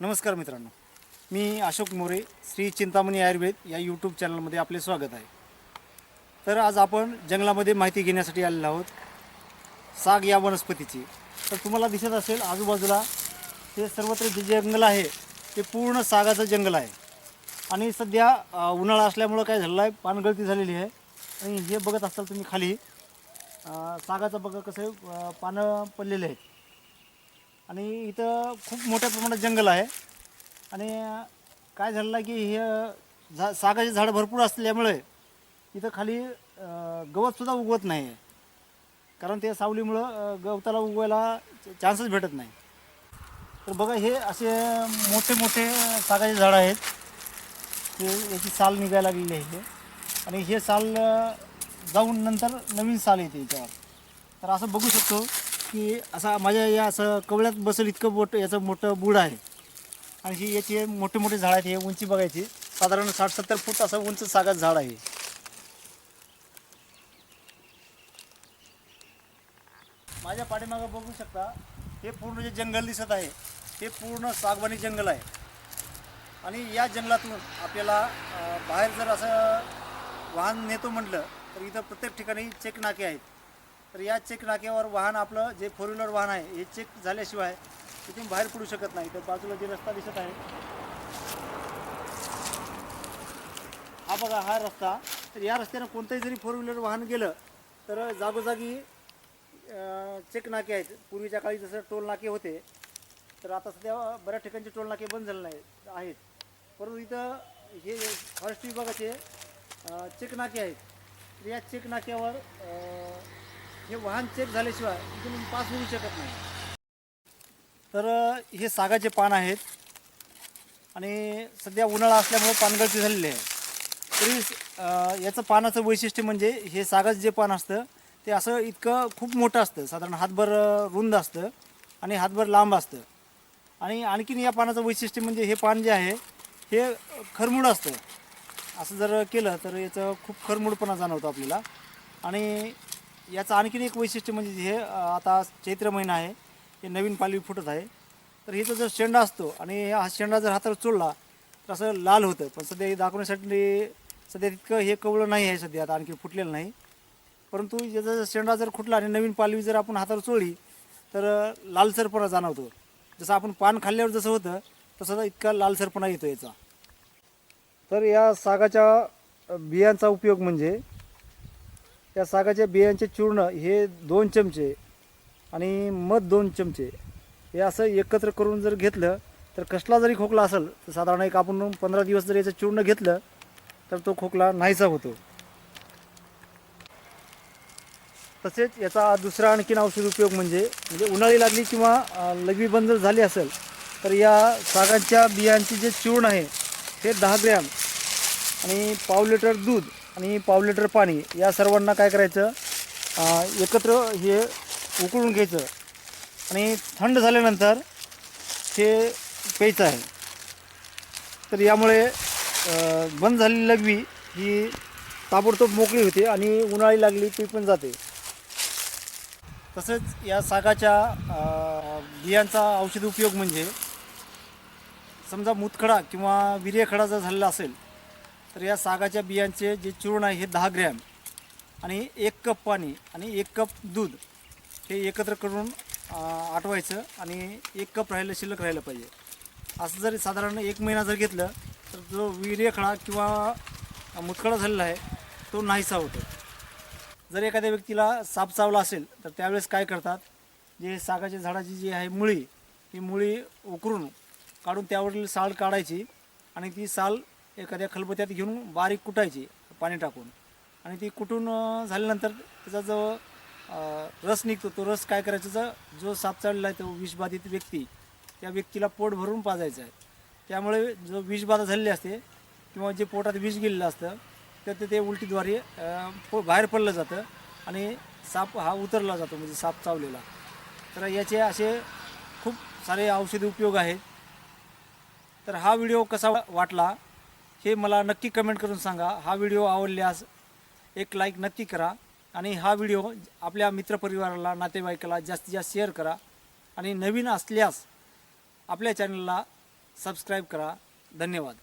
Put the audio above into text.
नमस्कार मित्रांनो. मी अशोक मोरे श्री चिंतामणी आयुर्वेद या यूट्यूब चॅनलमध्ये आपले स्वागत आहे. तर आज आपण जंगलामध्ये माहिती घेण्यासाठी आलेलो आहोत. साग या वनस्पतीची. तर तुम्हाला दिसत असेल आजूबाजूला हे सर्वत्र जे जंगल आहे ते पूर्ण सागाचं जंगल आहे. आणि सध्या उन्हाळा असल्यामुळं काय झालेलं आहे पानगळती झालेली आहे. आणि हे बघत असाल तुम्ही खाली सागाचं बघा कसं पानं पडलेले आहेत. आणि इथं खूप मोठ्या प्रमाणात जंगल आहे. आणि काय झालेलं आहे की हे झा सागाचे झाडं भरपूर असल्यामुळे इथं खाली गवतसुद्धा उगवत नाही. आहे कारण ते सावलीमुळं गवताला उगवायला चान्सच भेटत नाही. तर बघा हे असे मोठे मोठे सागाचे झाडं आहेत. ते याची साल निघायला लागलेली आहे. हे. आणि हे साल जाऊन नंतर नवीन साल येते याच्यावर. तर असं बघू शकतो की असा माझ्या या असं कवळ्यात बसेल इतकं मोठं याचं मोठं बुड आहे. आणि ही याचे मोठे मोठे झाड आहेत हे उंची बघायची. साधारण साठ सत्तर फूट असं उंच सागात झाड आहे माझ्या पाठीमागं बघू शकता हे पूर्ण जे जंगल दिसत आहे हे पूर्ण सागवानी जंगल आहे. आणि या जंगलातून आपल्याला बाहेर जर असं वाहन नेतो म्हटलं तर इथं प्रत्येक ठिकाणी चेक नाके आहेत. तर या चेक नाक्यावर वाहन आपलं जे फोर व्हीलर वाहन आहे हे चेक झाल्याशिवाय तिथून बाहेर पडू शकत नाही. तर बाजूला जे रस्ता दिसत आहे हा बघा हा रस्ता. तर या रस्त्यानं कोणतंही जरी फोर व्हीलर वाहन गेलं तर जागोजागी चेक नाके आहेत. पूर्वीच्या काळी जसं टोल नाके होते तर आता सध्या बऱ्याच ठिकाणचे टोल नाके बंद झालेले आहेत आहेत. परंतु इथं हे फॉरेस्ट विभागाचे चेक नाके आहेत. तर या चेक नाक्यावर हे वाहन चेक झाल्याशिवाय इथून पास होऊ शकत नाही. तर हे सागाचे पान आहेत. आणि सध्या उन्हाळा असल्यामुळे पानगळती झालेली आहे. तरी याचं पानाचं वैशिष्ट्य म्हणजे हे सागाचं जे पान असतं ते असं इतकं खूप मोठं असतं. साधारण हातभर रुंद असतं आणि हातभर लांब असतं. आणि आणखीन या पानाचं वैशिष्ट्य म्हणजे हे पान जे आहे हे खरमुड असतं. असं जर केलं तर याचं खूप खरमुडपणा जाणवतो आपल्याला. आणि याचं आणखीन एक वैशिष्ट्य म्हणजे हे आता चैत्र महिना आहे हे नवीन पालवी फुटत आहे. तर हिचा जर शेंडा असतो आणि हा शेंडा जर हातावर चोळला तर असं लाल होतं. पण सध्या हे दाखवण्यासाठी सध्या तितकं हे कवळं नाही आहे सध्या आता आणखी फुटलेलं नाही. परंतु याचा जर शेंडा जर फुटला आणि नवीन पालवी जर आपण हातावर चोळली तर लालसरपणा जाणवतो. जसं आपण पान खाल्ल्यावर जसं होतं तसं इतका लालसरपणा येतो याचा. तर या सागाच्या बियांचा उपयोग म्हणजे या सागाच्या बियांचे चूर्ण हे दोन चमचे आणि मध दोन चमचे हे असं एकत्र करून जर घेतलं तर कसला जरी खोकला असेल तर साधारण एक आपण पंधरा दिवस जर याचं चूर्ण घेतलं तर तो खोकला नाहीसा होतो. तसेच याचा दुसरा आणखीन औषध उपयोग म्हणजे म्हणजे उन्हाळी लागली किंवा लघवी बंद जर झाली असेल तर या सागांच्या बियांचे जे चूर्ण आहे ते दहा ग्रॅम आणि पाव लिटर दूध आणि पाव लिटर पाणी या सर्वांना काय करायचं? एकत्र हे उकळून घ्यायचं. आणि थंड झाल्यानंतर हे प्यायचं आहे. तर यामुळे बंद झालेली लघवी ही ताबडतोब मोकळी होते आणि उन्हाळी लागली ती पण जाते. तसंच या सागाच्या बियांचा औषध उपयोग म्हणजे समजा मुतखडा किंवा विर्यखडा जर झालेला असेल तर या सागाच्या बियांचे जे चूर्ण आहे हे दहा ग्रॅम. आणि एक कप पाणी आणि एक कप दूध हे एकत्र करून आटवायचं आणि एक कप राहिलं शिल्लक राहिलं पाहिजे. असं जरी साधारण एक महिना जर घेतलं तर जो विर्यखडा किंवा मुतखडा झालेला आहे तो नाहीसा होतो. जर एखाद्या व्यक्तीला साप चावला असेल तर त्यावेळेस काय करतात? जे सागाच्या झाडाची जी आहे मुळी ही मुळी उकरून काढून त्यावरील साल काढायची आणि ती साल एखाद्या खलबत्यात घेऊन बारीक कुटायची पाणी टाकून. आणि ती कुटून झाल्यानंतर त्याचा जो रस निघतो तो रस काय करायचा जो साप चावलेला आहे तो विषबाधित व्यक्ती त्या व्यक्तीला पोट भरून पाजायचं आहे त्यामुळे जो विषबाधा झालेली असते किंवा जे पोटात विष गेलेलं असतं तर ते ते उलटीद्वारे पो बाहेर पडलं जातं आणि साप हा उतरला जातो म्हणजे साप चावलेला. तर याचे असे खूप सारे औषधी उपयोग आहेत. तर हा व्हिडिओ कसा वाटला? हे मला नक्की कमेंट करून सांगा. हा व्हिडिओ आवडल्यास एक लाईक नक्की करा आणि हा व्हिडिओ आपल्या मित्रपरिवाराला नातेवाईकाला जास्तीत जास्त शेअर करा आणि नवीन असल्यास आपल्या चॅनलला सबस्क्राईब करा. धन्यवाद.